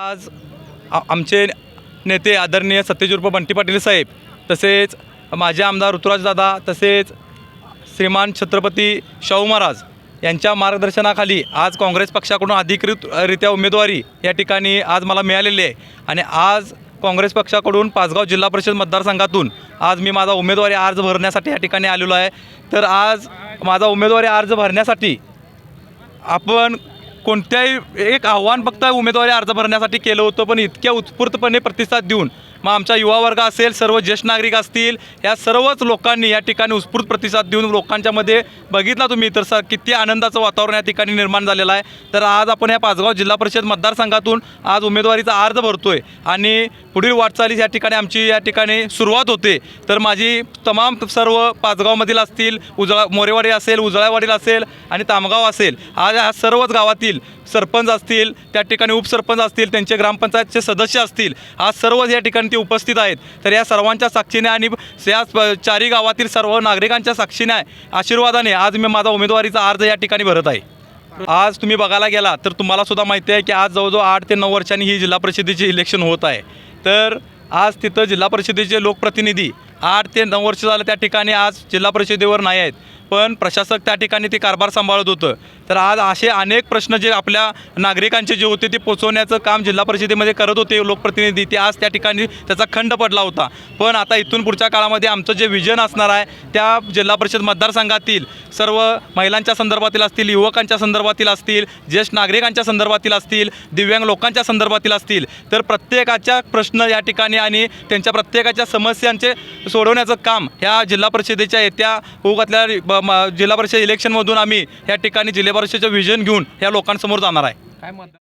आज आमचे नेते आदरणीय सत्यजित बंटी पाटील साहेब तसेच माझे आमदार ऋतुराज दादा तसेच श्रीमान छत्रपती शाहू महाराज यांच्या मार्गदर्शनाखाली आज काँग्रेस पक्षाकडून अधिकृतरित्या उमेदवारी या ठिकाणी आज मला मिळालेली आहे. आणि आज काँग्रेस पक्षाकडून पाचगाव जिल्हा परिषद मतदारसंघातून आज मी माझा उमेदवारी अर्ज भरण्यासाठी या ठिकाणी आलेलो आहे. तर आज माझा उमेदवारी अर्ज भरण्यासाठी आपण कोणत्याही एक आव्हान फक्त उमेदवारी अर्ज भरण्यासाठी केलं होतं पण इतक्या उत्स्फूर्तपणे प्रतिसाद देऊन मग आमचा युवा वर्ग असेल सर्व ज्येष्ठ नागरिक असतील या सर्वच लोकांनी या ठिकाणी उत्स्फूर्त प्रतिसाद देऊन लोकांच्या मध्ये बघितला तुम्ही. तर स किती आनंदाचं वातावरण या ठिकाणी निर्माण झालेलं आहे. तर आज आपण या पाचगाव जिल्हा परिषद मतदारसंघातून आज उमेदवारीचा अर्ज भरतोय. आणि पुढील वाटचालीस या ठिकाणी आमची या ठिकाणी सुरुवात होते. तर माझी तमाम सर्व पाचगावमधील असतील उजळा मोरेवाडी असेल उजळावाडीला असेल आणि तामगाव असेल आज ह्या सर्वच गावातील सरपंच असतील त्या ठिकाणी उपसरपंच असतील त्यांचे ग्रामपंचायतचे सदस्य असतील आज सर्वच या ठिकाणी ते उपस्थित आहेत. तर या सर्वांच्या साक्षीने आणि या प- गावातील सर्व नागरिकांच्या साक्षीने आशीर्वादाने आज मी माझा उमेदवारीचा अर्ज या ठिकाणी भरत आहे. आज तुम्ही बघायला गेला तर तुम्हाला सुद्धा माहिती आहे की आज जवळजवळ आठ ते नऊ वर्षांनी ही जिल्हा परिषदेची इलेक्शन होत आहे. तर आज तिथं जिल्हा परिषदेचे लोकप्रतिनिधी आठ ते नऊ वर्ष झालं त्या ठिकाणी आज जिल्हा परिषदेवर नाही आहेत. पण प्रशासक त्या ठिकाणी ते कारभार सांभाळत होतं. तर आज असे अनेक प्रश्न जे आपल्या नागरिकांचे जे होते ते पोचवण्याचं काम जिल्हा परिषदेमध्ये करत होते लोकप्रतिनिधी. ते आज त्या ठिकाणी त्याचा खंड पडला होता. पण आता इथून पुढच्या काळामध्ये आमचं जे विजन असणार आहे त्या जिल्हा परिषद मतदारसंघातील सर्व महिलांच्या संदर्भातील असतील युवकांच्या संदर्भातील असतील ज्येष्ठ नागरिकांच्या संदर्भातील असतील दिव्यांग लोकांच्या संदर्भातील असतील तर प्रत्येकाच्या प्रश्न या ठिकाणी आणि त्यांच्या प्रत्येकाच्या समस्यांचे सोडवण्याचं काम ह्या जिल्हा परिषदेच्या येत्या उगातल्या जिल्हा परिषद इलेक्शनमधून आम्ही या ठिकाणी जिल्हा परिषदेचं व्हिजन घेऊन या लोकांसमोर जाणार आहे. काय म्हणतात